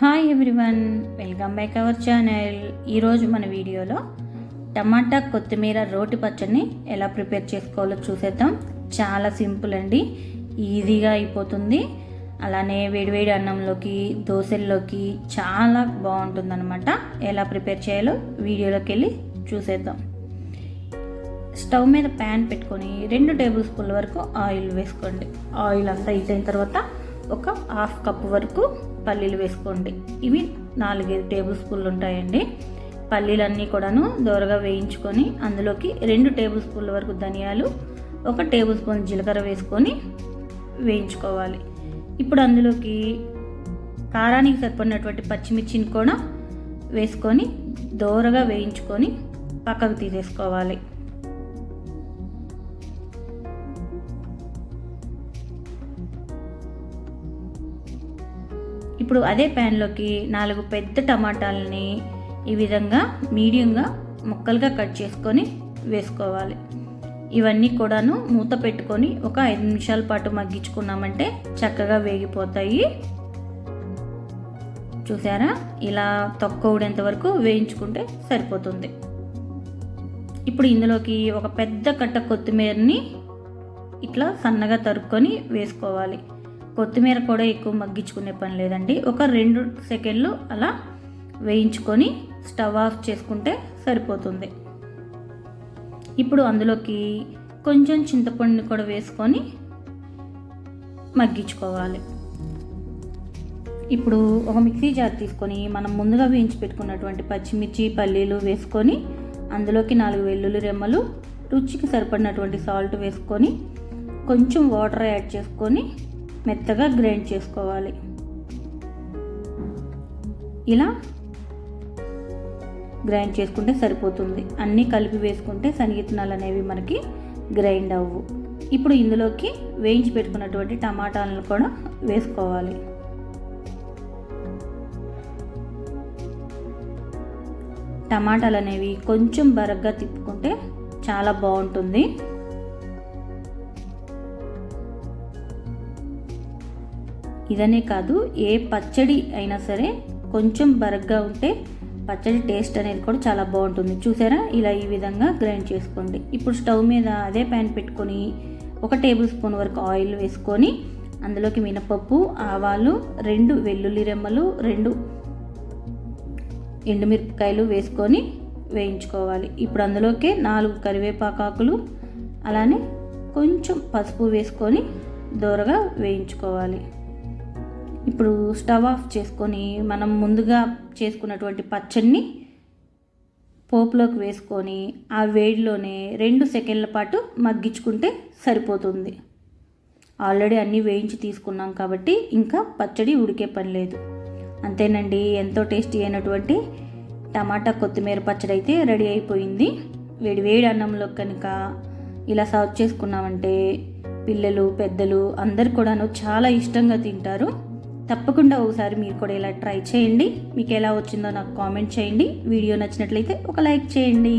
Hi everyone welcome back our channel ఈరోజు మన వీడియోలో టమాటా కొత్తిమీర రోటి పచ్చడిని ఎలా ప్రిపేర్ చేసుకోవాలో చూసేద్దాం. చాలా సింపుల్ అండి ఈజీగా అయిపోతుంది. అలానే వేడివేడి అన్నంలోకి దోశల్లోకి చాలా బాగుంటుందన్నమాట. ఎలా ప్రిపేర్ చేయాలో వీడియోలోకి వెళ్ళి చూసేద్దాం. స్టవ్ మీద ప్యాన్ పెట్టుకొని రెండు టేబుల్ స్పూన్ల వరకు ఆయిల్ వేసుకోండి. ఆయిల్ అంతా అయిపోయిన అయిన తర్వాత ఒక హాఫ్ కప్ వరకు పల్లీలు వేసుకోండి. ఇవి నాలుగైదు టేబుల్ స్పూన్లు ఉంటాయండి. పల్లీలన్నీ కూడాను దోరగా వేయించుకొని అందులోకి రెండు టేబుల్ స్పూన్ల వరకు ధనియాలు ఒక టేబుల్ స్పూన్ జీలకర్ర వేసుకొని వేయించుకోవాలి. ఇప్పుడు అందులోకి కారానికి సరిపడినటువంటి పచ్చిమిర్చిని కూడా వేసుకొని దోరగా వేయించుకొని పక్కకు తీసేసుకోవాలి. ఇప్పుడు అదే ప్యాన్లోకి నాలుగు పెద్ద టమాటాలని ఈ విధంగా మీడియంగా ముక్కలుగా కట్ చేసుకొని వేసుకోవాలి. ఇవన్నీ కూడాను మూత పెట్టుకొని ఒక ఐదు నిమిషాల పాటు మగ్గించుకున్నామంటే చక్కగా వేగిపోతాయి. చూసారా? ఇలా తక్కువ ఊడేంత వరకు వేయించుకుంటే సరిపోతుంది. ఇప్పుడు ఇందులోకి ఒక పెద్ద కట్ట కొత్తిమీరని ఇట్లా సన్నగా తరుక్కొని వేసుకోవాలి. కొత్తిమీర కూడా ఎక్కువ మగ్గించుకునే పని లేదండి. ఒక రెండు సెకండ్లు అలా వేయించుకొని స్టవ్ ఆఫ్ చేసుకుంటే సరిపోతుంది. ఇప్పుడు అందులోకి కొంచెం చింతపండుని కూడా వేసుకొని మగ్గించుకోవాలి. ఇప్పుడు ఒక మిక్సీ జార్ తీసుకొని మనం ముందుగా వేయించి పెట్టుకున్నటువంటి పచ్చిమిర్చి పల్లీలు వేసుకొని అందులోకి నాలుగు వెల్లుల్లి రెమ్మలు రుచికి సరిపడినటువంటి సాల్ట్ వేసుకొని కొంచెం వాటర్ యాడ్ చేసుకొని మెత్తగా గ్రైండ్ చేసుకోవాలి. ఇలా గ్రైండ్ చేసుకుంటే సరిపోతుంది. అన్నీ కలిపి వేసుకుంటే శనగిత్తనాలు అనేవి మనకి గ్రైండ్ అవ్వు. ఇప్పుడు ఇందులోకి వేయించి పెట్టుకున్నటువంటి టమాటాలను కూడా వేసుకోవాలి. టమాటాలు అనేవి కొంచెం బరగ్గా తిప్పుకుంటే చాలా బాగుంటుంది. ఇదనే కాదు ఏ పచ్చడి అయినా సరే కొంచెం బరగ్గా ఉంటే పచ్చడి టేస్ట్ అనేది కూడా చాలా బాగుంటుంది. చూసారా? ఇలా ఈ విధంగా గ్రైండ్ చేసుకోండి. ఇప్పుడు స్టవ్ మీద అదే ప్యాన్ పెట్టుకొని ఒక టేబుల్ స్పూన్ వరకు ఆయిల్ వేసుకొని అందులోకి మినపప్పు ఆవాలు రెండు వెల్లుల్లి రెమ్మలు రెండు ఎండుమిరపకాయలు వేసుకొని వేయించుకోవాలి. ఇప్పుడు అందులోకి నాలుగు కరివేపాకాకులు అలానే కొంచెం పసుపు వేసుకొని దోరగా వేయించుకోవాలి. ఇప్పుడు స్టవ్ ఆఫ్ చేసుకొని మనం ముందుగా చేసుకున్నటువంటి పచ్చడిని పోపులోకి వేసుకొని ఆ వేడిలోనే రెండు సెకండ్ల పాటు మగ్గించుకుంటే సరిపోతుంది. ఆల్రెడీ అన్నీ వేయించి తీసుకున్నాం కాబట్టి ఇంకా పచ్చడి ఉడికే పని లేదు. అంతేనండి ఎంతో టేస్టీ అయినటువంటి టమాటా కొత్తిమీర పచ్చడి అయితే రెడీ అయిపోయింది. వేడి వేడి అన్నంలో కనుక ఇలా సర్వ్ చేసుకున్నామంటే పిల్లలు పెద్దలు అందరు కూడాను చాలా ఇష్టంగా తింటారు. తప్పకుండా ఒకసారి మీరు కూడా ఇలా ట్రై చేయండి. మీకు ఎలా వచ్చిందో నాకు కామెంట్ చేయండి. వీడియో నచ్చినట్లయితే ఒక లైక్ చేయండి.